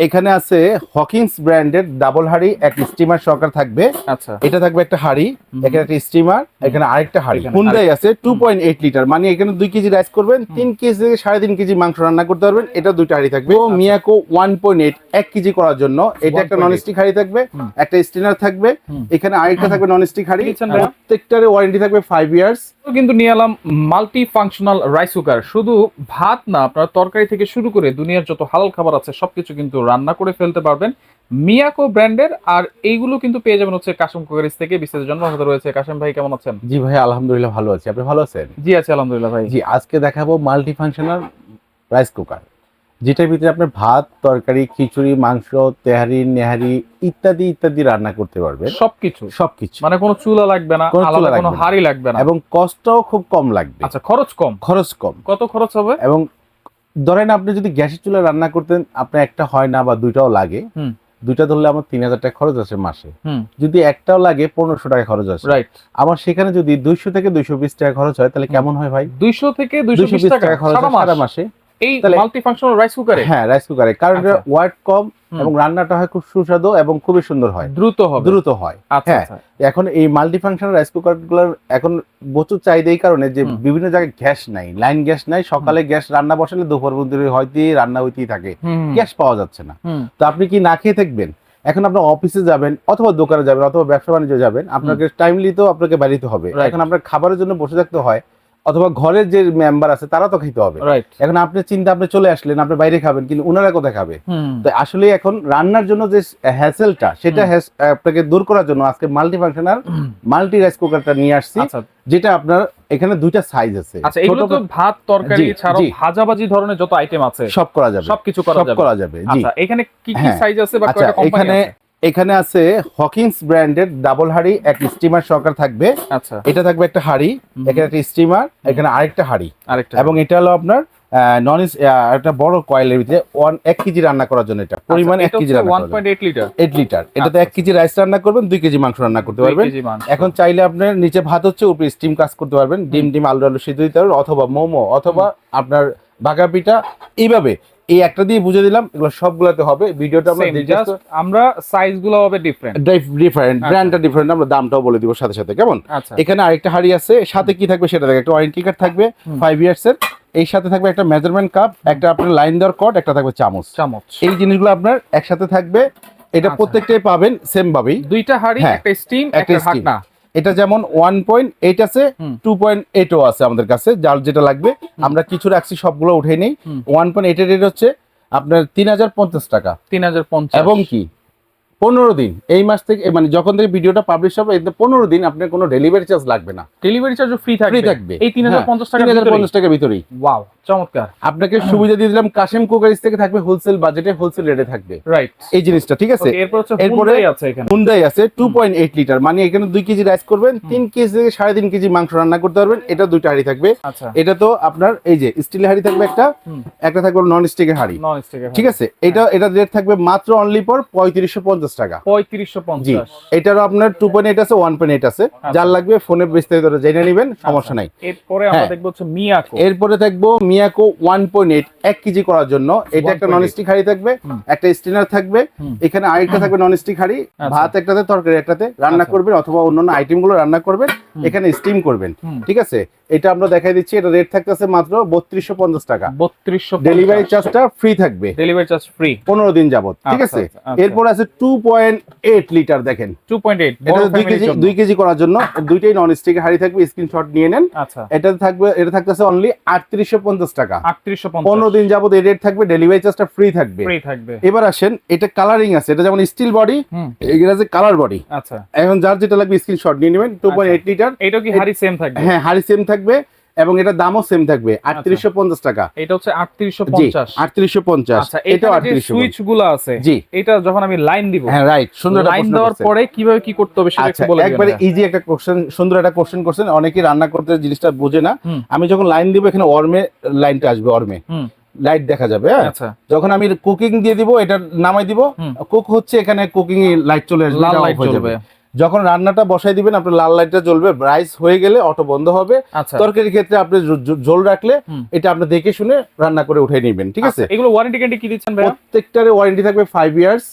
এখানে আছে হকিংস ব্র্যান্ডের ডাবল হাড়ি এক স্টিমার সরকার থাকবে। আচ্ছা। এটা থাকবে একটা হাড়ি এখানে একটা স্টিমার এখানে আরেকটা হাড়ি। হুন্ডাই আছে টু পয়েন্ট এইট লিটার মানে এখানে দুই কেজি রাইস করবেন তিন কেজি থেকে সাড়ে তিন কেজি মাংস রান্না করতে পারবেন। এটা দুইটা হাড়ি থাকবে। ও মিয়াকো ওয়ান পয়েন্ট এইট এক কেজি করার জন্য। এটা একটা নন স্টিক হাড়ি থাকবে একটা স্টিনার থাকবে। এখানে আরেকটা থাকবে নন স্টিক হাড়ি? প্রত্যেকটার ওয়ারেন্টি থাকবে ফাইভ ইয়ার্স তো কিন্তু নিয়ে এলাম মাল্টি ফাংশনাল রাইস কুকার শুধু ভাত না আপনার তরকারি থেকে শুরু করে দুনিয়ার যত হালাল খাবার আছে সবকিছু কিন্তু রান্না করে ফেলতে পারবেন। মিয়াকো ব্র্যান্ডের আর এইগুলো কিন্তু পেয়ে যাবেন হচ্ছে কাশম কুকারিস থেকে। বিশেষ জন্ম হতে রয়েছে। কাশম ভাই কেমন আছেন? জি ভাই আলহামদুলিল্লাহ ভালো আছি। আপনি ভালো আছেন? জি আছে আলহামদুলিল্লাহ ভাই। জি আজকে দেখাবো মাল্টি ফাংশনাল রাইস কুকার যেটার ভিতরে আপনার ভাত তরকারি খিচুড়ি মাংস তেহারি নেহারি ইত্যাদি ইত্যাদি রান্না করতে পারবেন। সবকিছু? সবকিছু। মানে কোনো চুলা লাগবে না আলাদা কোনো। হাড়ি লাগবে না। এবং কষ্টও খুব কম লাগবে। আচ্ছা খরচ কম? খরচ কম। কত খরচ হবে? এবং ধরেন আপনি যদি গ্যাসের চুলা রান্না করতেন আপনার একটা হয় না বা দুইটাও লাগে। হুম। দুইটা ধরলে আমার তিন হাজার টাকা খরচ আছে মাসে। হুম। যদি একটাও লাগে পনেরোশো টাকা খরচ আছে। রাইট আমার সেখানে যদি দুইশো থেকে দুইশো বিশ টাকা খরচ হয় তাহলে কেমন হয় ভাই? দুইশো থেকে দুইশো বিশ টাকা খরচ হয় সারা মাসে। এই মাল্টি ফাংশনাল রাইস কুকারে হ্যাঁ রাইস কুকারে কারণ আচ্ছা। ওয়াট কম এবং রান্নাটা হয় খুব সুস্বাদু এবং খুবই সুন্দর হয়। দ্রুত হবে। দ্রুত হয়। আচ্ছা হ্যাঁ। আচ্ছা। এখন এই মাল্টি ফাংশনাল রাইস কুকারগুলোর এখন প্রচুর চাহিদা এই কারণে যে বিভিন্ন জায়গায় গ্যাস নাই লাইন গ্যাস নাই সকালে গ্যাস রান্না বসালে দুপুর পর্যন্ত হয়তো রান্না হইতেই থাকে। গ্যাস পাওয়া যাচ্ছে না। তো আপনি কি না খেয়ে থাকবেন? এখন আপনার অফিসে যাবেন অথবা দোকানে যাবেন অথবা ব্যবসা বাণিজ্য যাবেন আপনাকে টাইমলি তো আপনাকে বাড়িতে হবে। এখন আপনার খাবারের জন্য বসে থাকতে হয় অথবা ঘরের যে মেম্বার আছে তারা তো খেতে হবে। এখন আপনি চিন্তা আপনি চলে আসলেন আপনি বাইরে খাবেন কিন্তু ওনারা কোথায় খাবে? তো আসলে এখন রান্নার জন্য যে হ্যাসেলটা সেটা আপনাকে দূর করার জন্য আজকে মাল্টি ফাংশনাল মাল্টি রাইস কুকারটা নিয়ে আসছি আচ্ছা। যেটা আপনার এখানে দুইটা সাইজ আছে। আচ্ছা এগুলো তো ভাত তরকারি ছাড়াও জি। ভাজাভাজি ধরনের যত আইটেম আছে সব করা যাবে। সবকিছু করা সব যাবে। করা যাবে জি। আচ্ছা এখানে কি কি হ্যাঁ। সাইজ আছে বা আচ্ছা কয়টা কোম্পানি আছে? এখানে আছে হকিংস ব্র্যান্ডের ডাবল হাড়ি এক স্টিমার সরকার থাকবে। আচ্ছা। এটা থাকবে একটা হাড়ি এখানে একটা স্টিমার এখানে আরেকটা হাড়ি। আরেকটা এবং এটা হলো আপনার নন একটা বড় কয়েলের ভিতরে ওয়ান এক কেজি রান্না করার জন্য এটা। পরিমাণ এক কেজি রান্না লিটার এইট লিটার এটাতে এক কেজি রাইস রান্না করবেন দুই কেজি মাংস রান্না করতে পারবেন। এখন চাইলে আপনার নিচে ভাত হচ্ছে উপরে স্টিম কাজ করতে পারবেন। ডিম ডিম আলু আলু সিদ্ধ দিতে পারবেন অথবা মোমো অথবা আপনার বাঘা পিঠা এইভাবে এই একটা দিয়ে বুঝে দিলাম এগুলো সবগুলোতে হবে। ভিডিওটা আমরা আমরা সাইজগুলো হবে ডিফারেন্ট ডিফারেন্ট আচ্ছা। ব্র্যান্ডটা ডিফারেন্ট আমরা দামটাও বলে দিব সাথে সাথে কেমন? আচ্ছা। এখানে আরেকটা হাড়ি আছে সাথে কি থাকবে সেটা দেখে একটা ওয়ারেন্টি কার্ড থাকবে। ফাইভ ইয়ার্স এর। এই সাথে থাকবে একটা মেজারমেন্ট কাপ একটা আপনার লাইন দেওয়ার কট একটা থাকবে চামচ। চামচ। এই জিনিসগুলো আপনার একসাথে থাকবে এটা আচ্ছা। প্রত্যেকটাই পাবেন সেম ভাবেই। দুইটা হাড়ি হ্যাঁ, একটা স্টিম একটা একটা ঢাকনা। এটা যেমন ওয়ান পয়েন্ট এইট আছে টু পয়েন্ট এইটও আছে আমাদের কাছে যার যেটা লাগবে। আমরা কিছু রাখছি সবগুলো উঠে নেই। ওয়ান পয়েন্ট এইটের রেট হচ্ছে আপনার তিন হাজার পঞ্চাশ টাকা। তিন হাজার পঞ্চাশ। এবং কি? পনেরো দিন এই মাস থেকে মানে যখন থেকে ভিডিওটা পাবলিশ হবে এতে পনেরো দিন আপনার কোনো ডেলিভারি চার্জ লাগবে না। ডেলিভারি চার্জও ফ্রি থাকবে? থাকবে। এই তিন হাজার পঞ্চাশ টাকা তিন হাজার পঞ্চাশ টাকার ভিতরেই। ওয়াও চমৎকার। আপনাকে সুবিধা দিয়ে দিলাম কাশেম কুকারিস থেকে থাকবে হোলসেল বাজেটে হোলসেল রেটে থাকবে। রাইট এই জিনিসটা ঠিক আছে? এরপর আছে এখানে। হুন্ডাই আছে টু পয়েন্ট এইট লিটার মানে এখানে দুই কেজি রাইস করবেন তিন কেজি থেকে সাড়ে তিন কেজি মাংস রান্না করতে পারবেন এটা দুইটা হাড়ি থাকবে। আচ্ছা। এটা তো আপনার এই যে স্টিলের হাঁড়ি থাকবে একটা একটা থাকবে নন স্টিকের হাঁড়ি। ঠিক আছে? এটা এটা রেট থাকবে মাত্র অনলি পর পঁয়ত্রিশশো পঞ্চাশ টাকা। পঁয়ত্রিশশো জি এটারও আপনার টু পয়েন্ট এইট আছে ওয়ান পয়েন্ট এইট আছে। যার লাগবে ফোনে বিস্তারিত জেনে নেবেন সমস্যা নাই। এরপরে আমরা হ্যাঁ। দেখব হচ্ছে মিয়াকো এরপরে থাকব মিয়াকো ওয়ান পয়েন্ট এইট এক কেজি করার জন্য। এটা একটা 1.8 নন স্টিক হাঁড়ি থাকবে একটা স্টিনার থাকবে এখানে আরেকটা থাকবে নন স্টিক হাঁড়ি। আচ্ছা। ভাত একটাতে তরকারি একটাতে রান্না আচ্ছা। করবেন অথবা অন্যান্য আইটেমগুলো রান্না করবেন এখানে স্টিম করবেন। ঠিক আছে? এটা আমরা দেখাই দিচ্ছি এটা রেট থাকতেছে মাত্র বত্রিশশো পঞ্চাশ টাকা। বত্রিশশো ডেলিভারি চার্জটা ফ্রি থাকবে। ডেলিভারি চার্জ ফ্রি পনেরো দিন যাবত ঠিক আচ্ছা, আছে? আচ্ছা, আচ্ছা। এরপর আছে টু পয়েন্ট এইট লিটার দেখেন। টু পয়েন্ট এইট এটা দুই কেজি দুই কেজি করার জন্য দুইটাই নন স্টিক হাঁড়ি থাকবে স্ক্রিনশট নিয়ে নেন। আচ্ছা। এটা থাকবে এটা থাকতেছে অনলি আটত্রিশশো পঞ্চাশ টাকা। আটত্রিশশো পনেরো পনেরো দিন যাবত এই রেট থাকবে ডেলিভারি চার্জটা ফ্রি থাকবে। ফ্রি থাকবে। এবার আসেন এটা কালারিং আছে এটা যেমন স্টিল বডি এগুলো আছে কালার বডি আচ্ছা। এখন যার যেটা লাগবে স্ক্রিনশট নিয়ে নেবেন টু পয়েন্ট এইট লিটার এইটা কি হাড়ি সেম থাকবে? হ্যাঁ হাড়ি সেম থাকবে। এবং এটা দামও সেম থাকবে আটত্রিশশো পঞ্চাশ টাকা। এটা হচ্ছে আটত্রিশশো পঞ্চাশ। আটত্রিশশো পঞ্চাশ। আচ্ছা এটাও আটত্রিশশো সুইচগুলো আছে জি। এটা যখন আমি লাইন দিব হ্যাঁ রাইট সুন্দর একটা লাইন দেওয়ার পরে কীভাবে কি করতে হবে সেটা আচ্ছা একটু বলে দিবেন। একবারে ইজি একটা কোশ্চেন সুন্দর একটা কোশ্চেন করছেন। অনেকেই রান্না করতে জিনিসটা বোঝে না। আমি যখন লাইন দিব এখানে অর্মে লাইনটা আসবে অর্মে লাইট দেখা যাবে হ্যাঁ? আচ্ছা। যখন আমি কুকিং দিয়ে দিব এটা নামাই দিব। কুক হচ্ছে এখানে কুকিং লাইট চলে আসবে লাল লাইট হয়ে যাবে। যখন রান্নাটা বসাই দিবেন আপনার লাল লাইটটা জ্বলবে রাইস হয়ে গেলে অটো বন্ধ হবে। আচ্ছা। তরকারির ক্ষেত্রে আপনি ঝোল রাখলে এটা আপনি দেখে শুনে রান্না করে উঠে নেবেন ঠিক আছে? আচ্ছা, এগুলো ওয়ারেন্টি গ্যারান্টি কি দিচ্ছেন প্রত্যেকটারে ওয়ারেন্টি থাকবে ফাইভ ইয়ার্স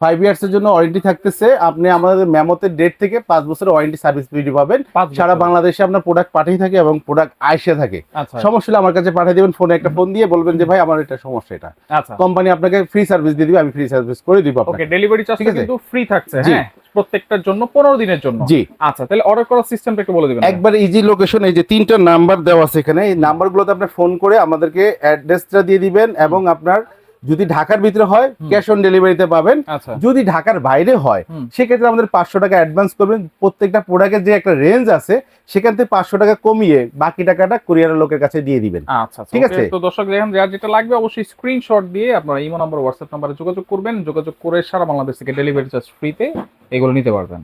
ফাইভ ইয়ার্স এর জন্য ওয়ারেন্টি থাকতেছে। আপনি আমাদের মেমতের ডেট থেকে পাঁচ বছরের ওয়ারেন্টি সার্ভিস পিরিয়ড পাবেন। সারা বাংলাদেশে আপনার প্রোডাক্ট পাঠিয়ে থাকে এবং প্রোডাক্ট আইসে থাকে। আচ্ছা। সমস্যা হলে আমার কাছে পাঠিয়ে দেবেন ফোনে একটা ফোন দিয়ে বলবেন যে ভাই আমার এটা সমস্যা এটা। আচ্ছা। কোম্পানি আপনাকে ফ্রি সার্ভিস দিয়ে দিবে আমি ফ্রি সার্ভিস করে দিব ওকে ডেলিভারি চার্জ কিন্তু ফ্রি থাকছে হ্যাঁ? প্রত্যেকটার জন্য পনেরো দিনের জন্য। জি। আচ্ছা তাহলে অর্ডার করার সিস্টেমটা একটু বলে দিবেন। একবার ইজি লোকেশন এই যে তিনটা নাম্বার দেওয়া আছে এখানে এই নাম্বারগুলোতে আপনি ফোন করে আমাদেরকে অ্যাড্রেসটা দিয়ে দিবেন এবং আপনার যদি ঢাকার ভিতরে হয় ক্যাশ অন ডেলিভারিতে পাবেন। আচ্ছা। যদি ঢাকার বাইরে হয় সেক্ষেত্রে আমাদের পাঁচশো টাকা অ্যাডভান্স করবেন। প্রত্যেকটা প্রোডাক্টের যে একটা রেঞ্জ আছে সেখান থেকে পাঁচশো টাকা কমিয়ে বাকি টাকাটা কুরিয়ারের লোকের কাছে দিয়ে দিবেন। আচ্ছা ঠিক ঠিক আছে? আছে? তো দর্শক দেখেন যার যেটা লাগবে অবশ্যই স্ক্রিনশট দিয়ে আপনারা ইমো নম্বর হোয়াটসঅ্যাপ নাম্বারে যোগাযোগ করবেন। যোগাযোগ করে সারা বাংলাদেশ থেকে ডেলিভারি চার্জ ফ্রিতে এগুলো নিতে পারবেন।